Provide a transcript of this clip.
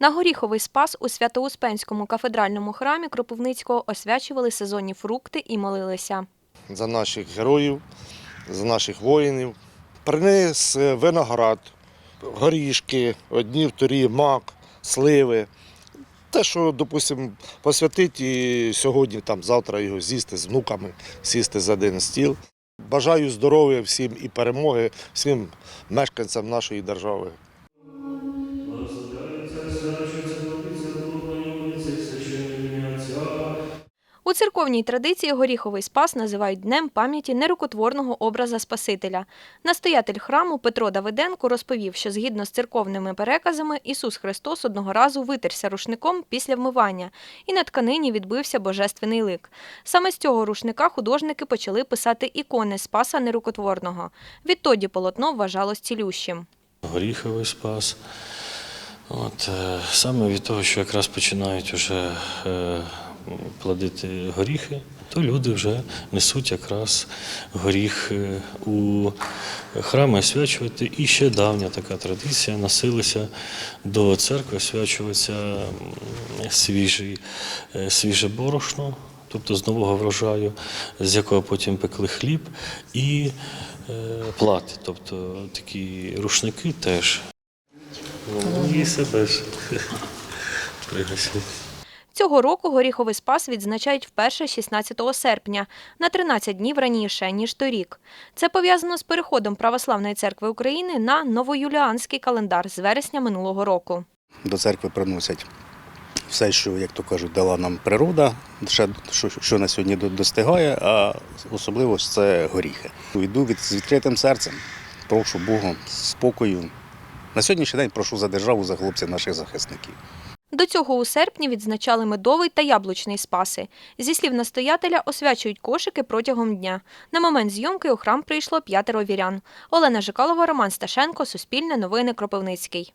На горіховий спас у Свято-Успенському кафедральному храмі Кропивницького освячували сезонні фрукти і молилися. за наших героїв, за наших воїнів. Приніс е, виноград, горішки, одні, вторі, мак, сливи. Те, що, допустимо, посвятить і сьогодні, там, завтра його з'їсти з внуками, сісти за один стіл. Бажаю здоров'я всім і перемоги всім мешканцям нашої держави. У церковній традиції горіховий спас називають днем пам'яті нерукотворного образа Спасителя. Настоятель храму Петро Давиденко розповів, що згідно з церковними переказами Ісус Христос одного разу витерся рушником після вмивання, і на тканині відбився божественний лик. Саме з цього рушника художники почали писати ікони Спаса Нерукотворного. Відтоді полотно вважалось цілющим. горіховий спас. От, е, саме від того, що якраз починають вже е, плодити горіхи, то люди вже несуть якраз горіх е, у храми освячувати. І ще давня така традиція носилися до церкви, освячується свіжий, е, свіже борошно, тобто з нового врожаю, з якого потім пекли хліб, і е, плати, тобто такі рушники теж. Ну, і себе ж пригласили. Цього року горіховий спас відзначають вперше 16 серпня, на 13 днів раніше, ніж торік. Це пов'язано з переходом Православної церкви України на новоюліанський календар з вересня минулого року. До церкви приносять все, що, як то кажуть, дала нам природа, ще, що, на сьогодні достигає, а особливо це горіхи. Йду від, з відкритим серцем, прошу Бога спокою. На сьогоднішній день прошу за державу, за хлопців наших захисників. До цього у серпні відзначали медовий та яблучний спаси. Зі слів настоятеля, освячують кошики протягом дня. На момент зйомки у храм прийшло п'ятеро вірян. Олена Жикалова, Роман Сташенко, Суспільне новини Кропивницький.